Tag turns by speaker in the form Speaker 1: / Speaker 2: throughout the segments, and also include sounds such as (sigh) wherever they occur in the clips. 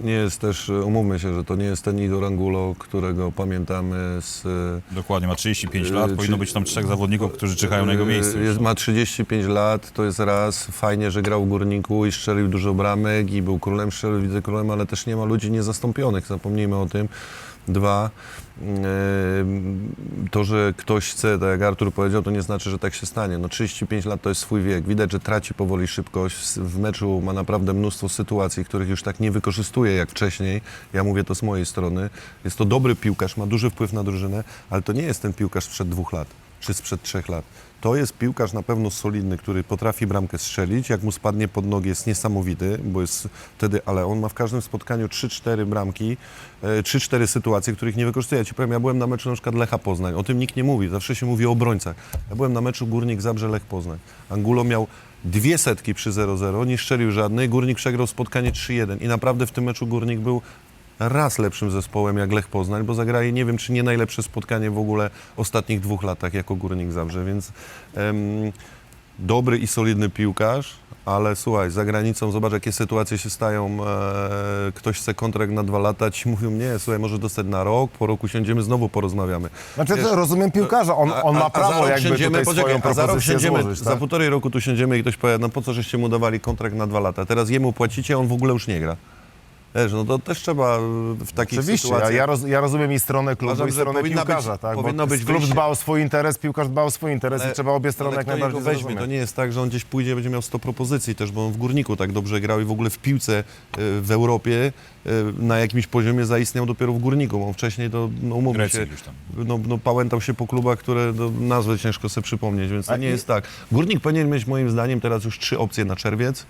Speaker 1: Nie jest też, e, umówmy się, że to nie jest ten Igor Angulo, którego pamiętamy z... e,
Speaker 2: Dokładnie, ma 35
Speaker 1: Yy,
Speaker 2: lat,
Speaker 1: czy-
Speaker 2: powinno być tam trzech zawodników, którzy czekają na jego miejsce.
Speaker 1: Jest, ma 35 lat, to jest raz. Fajnie, że grał w Górniku i strzelił dużo bramek i był królem, strzelił wicekrólem, ale też nie ma ludzi niezastąpionych, zapomnijmy o tym. Dwa, e, to, że ktoś chce, tak jak Artur powiedział, to nie znaczy, że tak się stanie. No 35 lat to jest swój wiek. Widać, że traci powoli szybkość. W meczu ma naprawdę mnóstwo sytuacji, których już tak nie wykorzystuje jak wcześniej. Ja mówię to z mojej strony. Jest to dobry piłkarz, ma duży wpływ na drużynę, ale to nie jest ten piłkarz sprzed dwóch lat czy sprzed trzech lat. To jest piłkarz na pewno solidny, który potrafi bramkę strzelić. Jak mu spadnie pod nogi jest niesamowity, bo jest wtedy, ale on ma w każdym spotkaniu 3-4 bramki, e, 3-4 sytuacje, których nie wykorzystuje. Ja ci powiem, ja byłem na meczu na przykład Lecha Poznań. O tym nikt nie mówi, zawsze się mówi o obrońcach. Ja byłem na meczu Górnik Zabrze Lech Poznań. Angulo miał dwie setki przy 0-0, nie strzelił żadnej. Górnik przegrał spotkanie 3-1 i naprawdę w tym meczu Górnik był raz lepszym zespołem jak Lech Poznań, bo zagrali nie wiem, czy nie najlepsze spotkanie w ogóle ostatnich dwóch latach jako Górnik Zabrze, więc em, dobry i solidny piłkarz, ale słuchaj, za granicą zobacz, jakie sytuacje się stają. E, ktoś chce kontrakt na dwa lata, ci mówią, nie, słuchaj, może dostać na rok, po roku siądziemy, znowu porozmawiamy.
Speaker 3: Znaczy,
Speaker 1: Wiesz,
Speaker 3: to rozumiem piłkarza, on, on ma prawo jakby tutaj swoją
Speaker 1: a za rok siędziemy,
Speaker 3: złożyć,
Speaker 1: za
Speaker 3: tak?
Speaker 1: półtorej roku tu siędziemy i ktoś powie, no po co żeście mu dawali kontrakt na dwa lata, teraz jemu płacicie, on w ogóle już nie gra. Wiesz, no to też trzeba w takich
Speaker 3: Oczywiście, ja,
Speaker 1: sytuacjach...
Speaker 3: ja, roz, ja rozumiem i stronę klubu,
Speaker 1: Uważam,
Speaker 3: i stronę piłkarza,
Speaker 1: być-
Speaker 3: tak?
Speaker 1: powinno
Speaker 3: Bo
Speaker 1: być
Speaker 3: klub
Speaker 1: wyjście.
Speaker 3: dba o swój interes, piłkarz dba o swój interes
Speaker 1: Ale-
Speaker 3: i trzeba obie strony jak najbardziej
Speaker 1: weźmie? To nie jest tak, że on gdzieś pójdzie, będzie miał 100 propozycji też, bo on w Górniku tak dobrze grał i w ogóle w piłce e, w Europie e, na jakimś poziomie zaistniał dopiero w Górniku, bo wcześniej to, no umówmy
Speaker 2: Grecji
Speaker 1: się, no, no pałętał się po klubach, które no, nazwy ciężko sobie przypomnieć, więc to
Speaker 3: A
Speaker 1: nie
Speaker 3: i-
Speaker 1: jest tak. Górnik powinien mieć moim zdaniem teraz już trzy opcje na czerwiec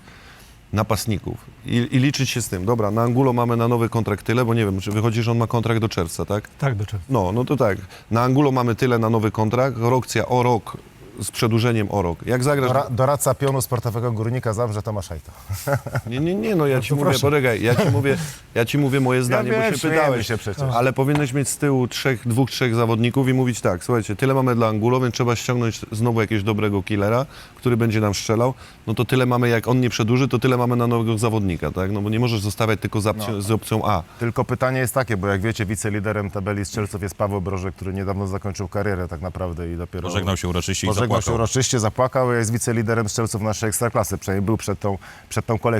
Speaker 1: napastników I, i liczyć się z tym. Dobra, na Angulo mamy na nowy kontrakt tyle, bo nie wiem, czy wychodzi, że on ma kontrakt do czerwca, tak?
Speaker 4: Tak, do czerwca.
Speaker 1: No, no to tak. Na Angulo mamy tyle na nowy kontrakt, Rokcja o rok z przedłużeniem o rok. Jak zagrasz...
Speaker 3: Dora, doradca pionu sportowego Górnika Zabrze Tomasz Hajto. (laughs)
Speaker 1: Nie, nie, nie, no ja ci
Speaker 3: to
Speaker 1: mówię, poczekaj, ja ci mówię, ja ci mówię moje zdanie,
Speaker 3: wiem,
Speaker 1: bo się pytałeś.
Speaker 3: się przecież.
Speaker 1: Ale powinieneś mieć z tyłu trzech, dwóch, trzech zawodników i mówić tak, słuchajcie, tyle mamy dla Angulo, więc trzeba ściągnąć znowu jakiegoś dobrego killera, który będzie nam strzelał. No to tyle mamy, jak on nie przedłuży, to tyle mamy na nowego zawodnika, tak? No bo nie możesz zostawiać tylko z, opcją, z opcją A.
Speaker 3: Tylko pytanie jest takie, bo jak wiecie, wiceliderem tabeli strzelców jest Paweł Broże, który niedawno zakończył karierę tak naprawdę i dopiero...
Speaker 2: Pożegnał się uroczyście i Zapłakał.
Speaker 3: uroczyście, zapłakał, jest wiceliderem strzelców naszej ekstraklasy, przynajmniej był przed tą, przed tą kolejką.